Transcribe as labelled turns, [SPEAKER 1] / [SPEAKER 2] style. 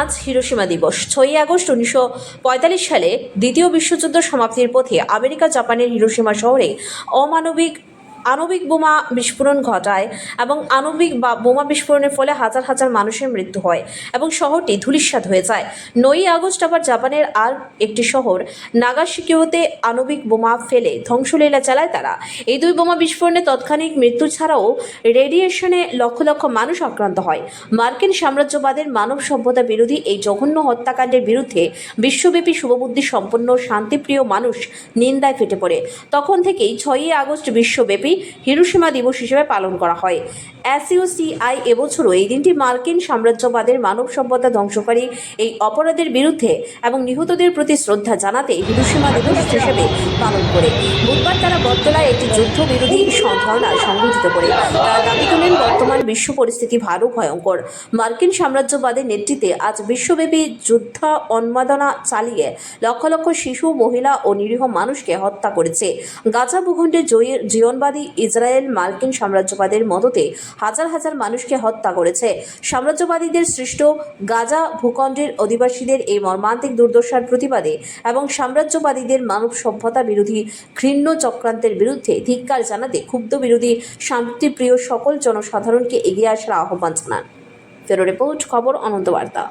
[SPEAKER 1] আজ হিরোসীমা দিবস। ছয়ই আগস্ট উনিশশো পঁয়তাল্লিশ সালে দ্বিতীয় বিশ্বযুদ্ধ সমাপ্তির পথে আমেরিকা জাপানের হিরোসীমা শহরে অমানবিক আণবিক বোমা বিস্ফোরণ ঘটায় এবং আণবিক বা বোমা বিস্ফোরণের ফলে হাজার হাজার মানুষের মৃত্যু হয় এবং শহরটি ধূলিসাৎ হয়ে যায়। নয়ই আগস্ট আবার জাপানের আর একটি শহর, নাগাশিকিওতে আণবিক বোমা ফেলে ধ্বংসলীলা চালায় তারা। এই দুই বোমা বিস্ফোরণে তৎক্ষণিক মৃত্যু ছাড়াও রেডিয়েশনে লক্ষ লক্ষ মানুষ আক্রান্ত হয়। মার্কিন সাম্রাজ্যবাদের মানব সভ্যতা বিরোধী এই জঘন্য হত্যাকাণ্ডের বিরুদ্ধে বিশ্বব্যাপী শুভবুদ্ধি সম্পন্ন শান্তিপ্রিয় মানুষ নিন্দায় ফেটে পড়ে। তখন থেকেই ছয়ই আগস্ট বিশ্বব্যাপী হিরোসীমা দিবস হিসেবে পালন করা হয়। এসইউসিআই এবছরও এই দিনটি মার্কিন সাম্রাজ্যবাদের মানব সভ্যতা ধ্বংসকারী এই অপরাধের বিরুদ্ধে এবং নিহতদের প্রতি শ্রদ্ধা জানাতে হিরোসীমা দিবস হিসেবে পালন করে। বুধবার তারা বটতলায় একটি যুদ্ধ বিরোধী ধর্ণা সংগঠিত করে। তারা দাবি তোলেন, বর্তমান বিশ্ব পরিস্থিতি ভারও ভয়ঙ্কর। মার্কিন সাম্রাজ্যবাদের নেতৃত্বে আজ বিশ্বব্যাপী যুদ্ধ উন্মাদনা চালিয়ে লক্ষ লক্ষ শিশু, মহিলা ও নিরীহ মানুষকে হত্যা করেছে। গাজা ভূখণ্ডে জয়ী- জীবনবাদী ইসরায়েল মার্কিন সাম্রাজ্যবাদের মদতে হাজার হাজার মানুষকে হত্যা করেছে। সাম্রাজ্যবাদীদের সৃষ্ট গাজা ভূখণ্ডের অধিবাসীদের এই মর্মান্তিক দুর্দশার প্রতিবাদে এবং সাম্রাজ্যবাদীদের মানব সভ্যতা বিরোধী ঘৃণ্য চক্রান্তের বিরুদ্ধে ধিক্কার জানাতে ক্ষুব্ধ বিরোধী শান্তিপ্রিয় সকল জনসাধারণকে এগিয়ে আসার আহ্বান জানান। ফেরো রিপোর্ট, খবর, অনন্ত বার্তা।